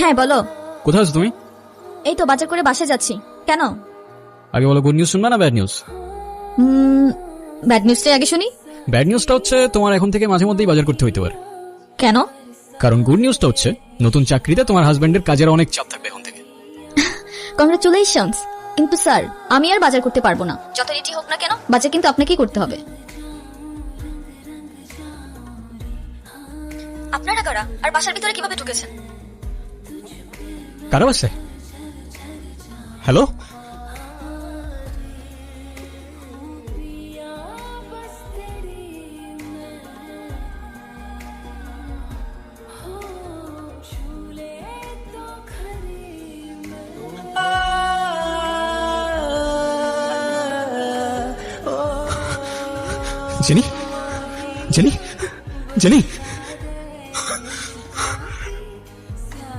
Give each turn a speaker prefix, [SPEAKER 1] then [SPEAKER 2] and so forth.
[SPEAKER 1] হ্যাঁ বলো।
[SPEAKER 2] কোথায় আছো তুমি?
[SPEAKER 1] এই তো বাজার করে বাসে যাচ্ছি। কেন?
[SPEAKER 2] আগে বলো গুড নিউজ শুনবে না ব্যাড নিউজ
[SPEAKER 1] ব্যাড নিউজটাই আগে শুনি।
[SPEAKER 2] ব্যাড নিউজটা হচ্ছে তোমার এখন থেকে মাঝে মধ্যেই বাজার করতে হইতে পারে।
[SPEAKER 1] কেন?
[SPEAKER 2] কারণ গুড নিউজটা হচ্ছে নতুন চাকরিতে তোমার হাজবেন্ডের কাজের অনেক চাপ থাকবে এখন থেকে।
[SPEAKER 1] কংগ্রেচুলেশনস কিন্তু স্যার আমি আর বাজার করতে পারব না। যত রেটি হোক না কেন বাজার কিন্তু আপনাকেই করতে হবে। আপনারা কারা? আর বাসার ভিতরে কীভাবে ঢুকেছেন?
[SPEAKER 2] কারও আছে? Hello jenny jenny jenny